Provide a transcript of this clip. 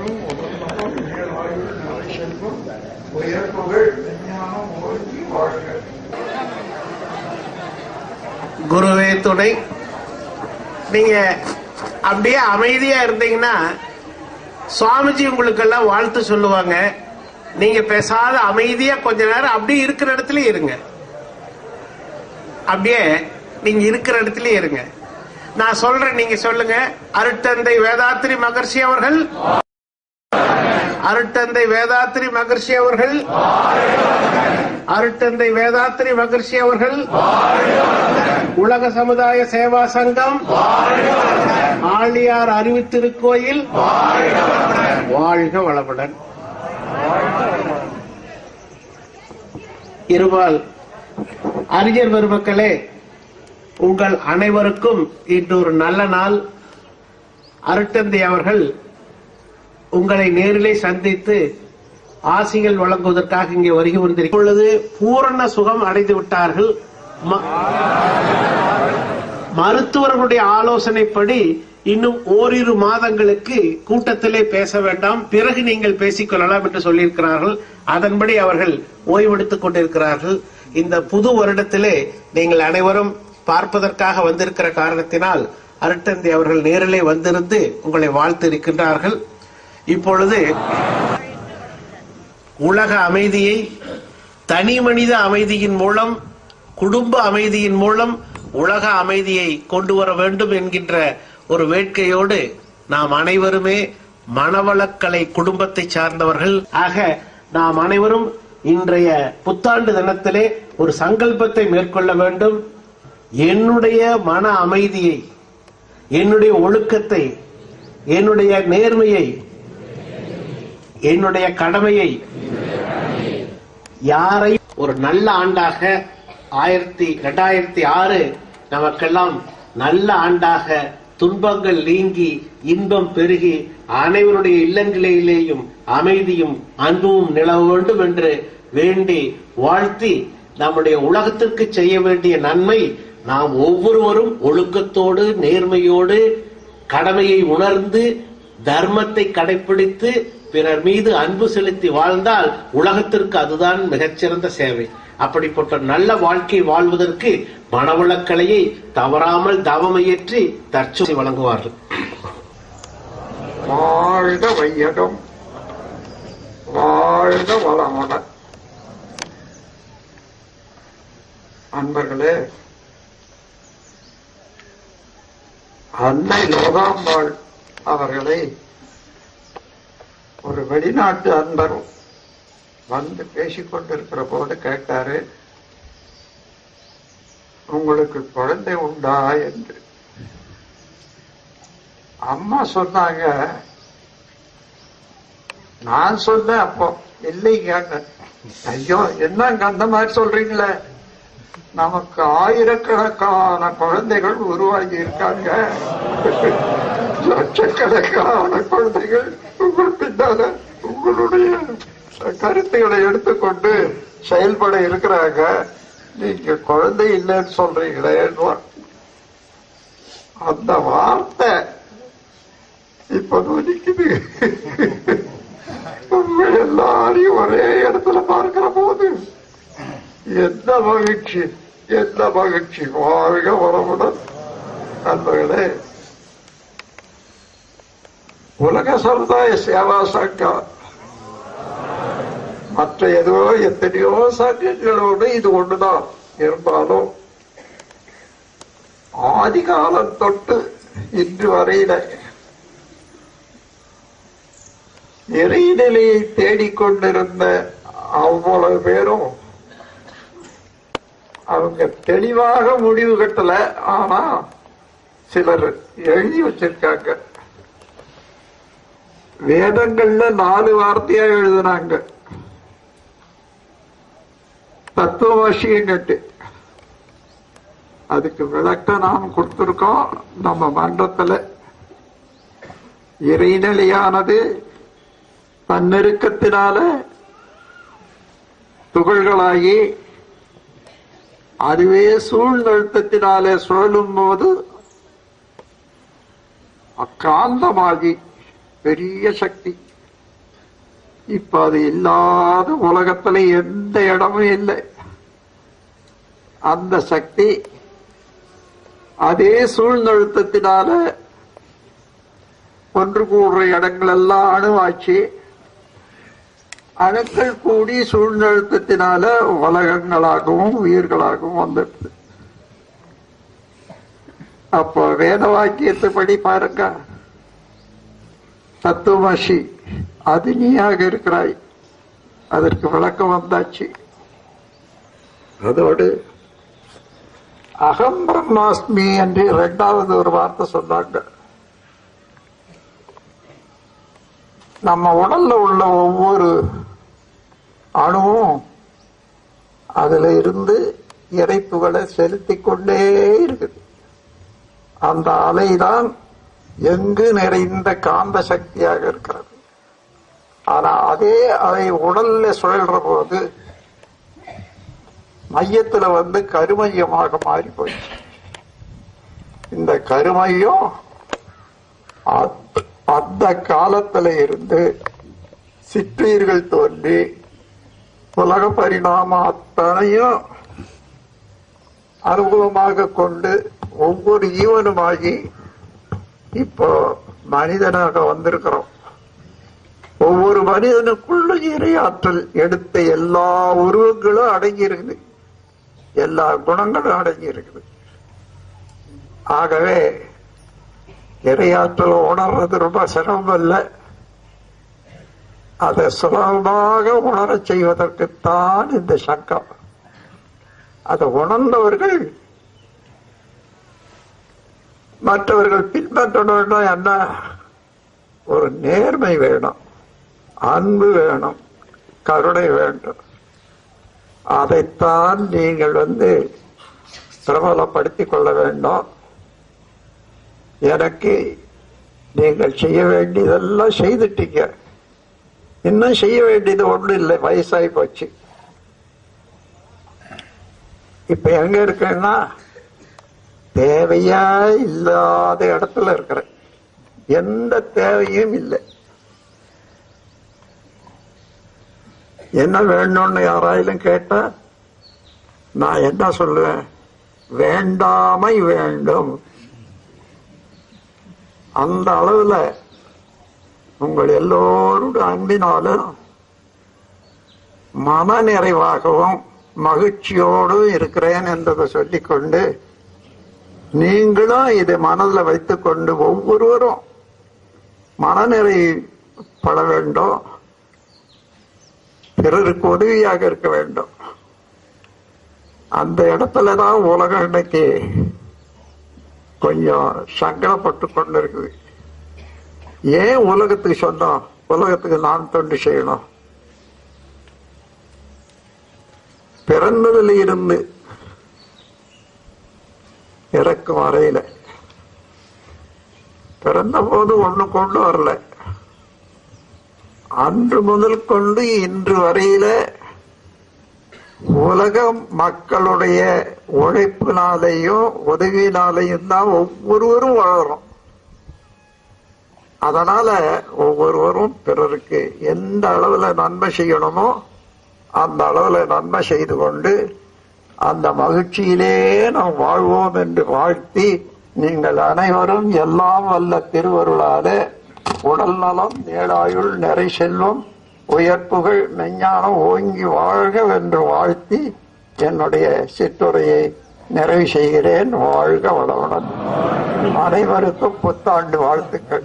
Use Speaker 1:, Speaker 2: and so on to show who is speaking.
Speaker 1: அனைவருக்கும் செல்வம் உயர்ப்புகள் விஞ்ஞானம் ஓங்கி வாழ்க.
Speaker 2: குருவே துணை நீங்க அப்படியே அமைதியா இருந்தீங்கன்னா சுவாமிஜி உங்களுக்கு எல்லாம் வாழ்த்து சொல்லுவாங்க. நீங்க பேசாத அமைதியா கொஞ்ச நேரம் அப்படியே இருக்கிற இடத்துல இருங்க. அப்படியே நீங்க இருக்கிற இடத்துல இருங்க. நான் சொல்றேன் நீங்க சொல்லுங்க. அருட்டந்தை வேதாத்திரி மகர்ஷி அவர்கள் அருட்டந்தை வேதாத்திரி மகர்ஷி அவர்கள் அருட்டந்தை வேதாத்திரி மகர்ஷி அவர்கள் உலக சமுதாய சேவா சங்கம் ஆழியார் அறிவித்திருக்கோயில் வாழ்க வளமுடன். இருபால் அறிஞர் பெருமக்களே உங்கள் அனைவருக்கும் இன்று ஒரு நல்ல நாள். அருட்டந்தி அவர்கள் உங்களை நேரிலே சந்தித்து ஆசிகள் வழங்குவதற்காக இங்கே வருகை வந்திருக்கிறது பூரண சுகம் அடைந்து விட்டார்கள். மருத்துவர்களுடைய ஆலோசனைப்படி இன்னும் ஓரிரு மாதங்களுக்கு கூட்டத்திலே பேச வேண்டாம். பிறகு நீங்கள் பேசிக்கொள்ளலாம் என்று சொல்லியிருக்கிறார்கள். அதன்படி அவர்கள் ஓய்வெடுத்துக் கொண்டிருக்கிறார்கள். இந்த புது வருடத்திலே நீங்கள் அனைவரும் பார்ப்பதற்காக வந்திருக்கிற காரணத்தினால் அருட்டந்தி அவர்கள் நேரிலே வந்திருந்து உங்களை வாழ்த்து இருக்கின்றார்கள். இப்பொழுது உலக அமைதியை தனி மனித அமைதியின் மூலம் குடும்ப அமைதியின் மூலம் உலக அமைதியை கொண்டு வர வேண்டும் என்கின்ற ஒரு வேட்கையோடு நாம் அனைவருமே மனவளக்கலை குடும்பத்தை சார்ந்தவர்கள். ஆக நாம் அனைவரும் இன்றைய புத்தாண்டு தினத்திலே ஒரு சங்கல்பத்தை மேற்கொள்ள வேண்டும். என்னுடைய மன அமைதியை என்னுடைய ஒழுக்கத்தை என்னுடைய நேர்மையை என்னுடைய கடமையை யாரை ஒரு நல்ல ஆண்டாக ஆயிரத்தி ரெண்டாயிரத்தி ஆறு நமக்கெல்லாம் நல்ல ஆண்டாக துன்பங்கள் நீங்கி இன்பம் பெருகி அனைவருடைய இல்லங்களிலேயும் அமைதியும் அன்பும் நிலவ வேண்டும் என்று வேண்டி வாழ்த்தி நம்முடைய உலகத்திற்கு செய்ய வேண்டிய நன்மை நாம் ஒவ்வொருவரும் ஒழுக்கத்தோடு நேர்மையோடு கடமையை உணர்ந்து தர்மத்தை கடைபிடித்து பிறர் மீது அன்பு செலுத்தி வாழ்ந்தால் உலகத்திற்கு அதுதான் மிகச்சிறந்த சேவை. அப்படிப்பட்ட நல்ல வாழ்க்கை வாழ்வதற்கு மனவளக்கலையை தவறாமல் தவமையற்றி தற்சொலை வழங்குவார்கள்.
Speaker 1: வாழ்க வையகம். வாழ்க வளமுடன் அன்பர்களே அன்னை லோகாம்பாள் அவர்களை ஒரு வெளிநாட்டு அன்பர் வந்து பேசிக்கொண்டிருக்கிற போது கேட்டாரு உங்களுக்கு குழந்தை உண்டா? என்று. அம்மா சொன்னாங்க நான் சொன்னேன் அப்போ இல்லைங்க ஐயோ என்னங்க அந்த மாதிரி சொல்றீங்களே? நமக்கு ஆயிரக்கணக்கான குழந்தைகள் உருவாகி இருக்காங்க. லட்சக்கணக்கான குழந்தைகள் பின்னால உங்களுடைய கருத்துக்களை எடுத்துக்கொண்டு செயல்பட இருக்கிறாங்க. நீங்க குழந்தை இல்லைன்னு சொல்றீங்களே அந்த வார்த்தை இப்ப நிக்குது எல்லாரையும் ஒரே இடத்துல பார்க்கிற போது என்ன மகிழ்ச்சி என்ன மகிழ்ச்சி. வாழ்க வரமுடன் நண்பர்களே உலக சமுதாய சேவா சங்கம். மற்ற ஏதோ எத்தனையோ சங்கங்களோடு இது ஒண்ணுதான். இருந்தாலும் ஆதி காலம் தொட்டு இன்று வரையில இறைநிலையை தேடிக்கொண்டிருந்த அவ்வளவு பேரும் அவங்க தெளிவாக முடிவு கட்டல. ஆனா சிலர் எழுதி வச்சிருக்காங்க. வேதங்கள்ல நாலு வார்த்தையா எழுதுனாங்க தத்துவவாசியங்கட்டு அதுக்கு விளக்க நாம் கொடுத்திருக்கோம். நம்ம மன்றத்துல இறைநிலையானது தன்னெருக்கத்தினால துகள்களாகி அதுவே சூழ்நிறுத்தத்தினாலே சுழலும் போது அக்காந்தமாகி பெரிய சக்தி. இப்ப அது இல்லாத உலகத்துல எந்த இடமும் இல்லை. அந்த சக்தி அதே சூழ்நிறுத்தத்தினால ஒன்று கூடுற இடங்கள் எல்லாம் அணுவாச்சு. அணுக்கள் கூடி சூழ்நிறுத்தத்தினால உலகங்களாகவும் உயிர்களாகவும் வந்துடுது அப்போ வேத வாக்கியத்தை படி பாருங்க. தத்துவமசி அது நீயாக இருக்கிறாய். அதற்கு விளக்கம் வந்தாச்சு. அதோடு அகம் பிரம்மாஸ்மி என்று இரண்டாவது ஒரு வார்த்தை சொன்னாங்க. நம்ம உடல்ல உள்ள ஒவ்வொரு அணுவும் அதுல இருந்து இறைப்புகளை செலுத்திக் கொண்டே இருக்குது. அந்த அலைதான் எங்கு நிறைந்த காந்த சக்தியாக இருக்கிறது. ஆனா அதே அதை உடல்ல சுழல்ற போது மையத்துல வந்து கருமையமாக மாறி போயிடுச்சு இந்த கருமையும் அத்- அந்த காலத்துல இருந்து சிற்றீர்கள் தோன்றி உலக பரிணாம அத்தனையும் அனுபவமாக கொண்டு ஒவ்வொரு ஈவனுமாகி இப்போ மனிதனாக வந்திருக்கிறோம். ஒவ்வொரு மனிதனுக்குள்ள இறையாற்றல் எடுத்த எல்லா உருவங்களும் அடங்கி இருக்குது எல்லா குணங்களும் அடங்கி இருக்குது ஆகவே இறையாற்றல் உணர்றது ரொம்ப சிரமம் இல்லை அதை சுலபமாக உணரச் செய்வதற்குத்தான் இந்த சங்கம். அதை உணர்ந்தவர்கள் மற்றவர்கள் பின்பற்றணும்னா என்ன? ஒரு நேர்மை வேணும். அன்பு வேணும். கருணை வேண்டும். அதைத்தான் நீங்கள் வந்து பிரபலப்படுத்தி கொள்ள வேண்டும். எனக்கு நீங்கள் செய்ய வேண்டியதெல்லாம் செய்துட்டீங்க. இன்னும் செய்ய வேண்டியது ஒண்ணும் இல்லை. வயசாகி போச்சு. இப்ப எங்க இருக்கேன்னா தேவையா இல்லாத இடத்துல இருக்கிறேன் எந்த தேவையும் இல்லை. என்ன வேணும்னு யாராயிலும் கேட்டா நான் என்ன சொல்லுவேன்? வேண்டாமை வேண்டும். அந்த அளவுல உங்கள் எல்லோருடைய அன்பினாலும் மன நிறைவாகவும் மகிழ்ச்சியோடும் இருக்கிறேன் என்றதை சொல்லிக்கொண்டு நீங்களும் இதை மனதில் வைத்துக்கொண்டு ஒவ்வொருவரும் மனநிறை பட வேண்டும். பிறருக்கு உதவியாக இருக்க வேண்டும். அந்த இடத்துல தான் உலகம் இன்னைக்கு கொஞ்சம் சங்கடப்பட்டு கொண்டு இருக்குது ஏன் உலகத்துக்கு சொந்தம்? உலகத்துக்கு நான் தொண்டு செய்யணும். பிறந்ததுல இருந்து இறக்கும் வரையில பிறந்த போது ஒண்ணு கொண்டு வரல. அன்று முதல் கொண்டு இன்று வரையில உலக மக்களுடைய உழைப்பினாலேயும் உதவியினாலேயும் தான் ஒவ்வொருவரும் வளரும் அதனால ஒவ்வொருவரும் பிறருக்கு எந்த அளவுல நன்மை செய்யணுமோ அந்த அளவுல நன்மை செய்து கொண்டு அந்த மகிழ்ச்சியிலே நாம் வாழ்வோம் என்று வாழ்த்தி நீங்கள் அனைவரும் எல்லாம் வல்ல திருவருளாலே உடல் நலம் நேடாயுள் நிறை செல்வம் உயர்ப்புகள் மெஞ்ஞானம் ஓங்கி வாழ்க என்று வாழ்த்தி என்னுடைய சிற்றுரையை நிறைவு செய்கிறேன். வாழ்க வளமுடன். அனைவருக்கும் புத்தாண்டு வாழ்த்துக்கள்.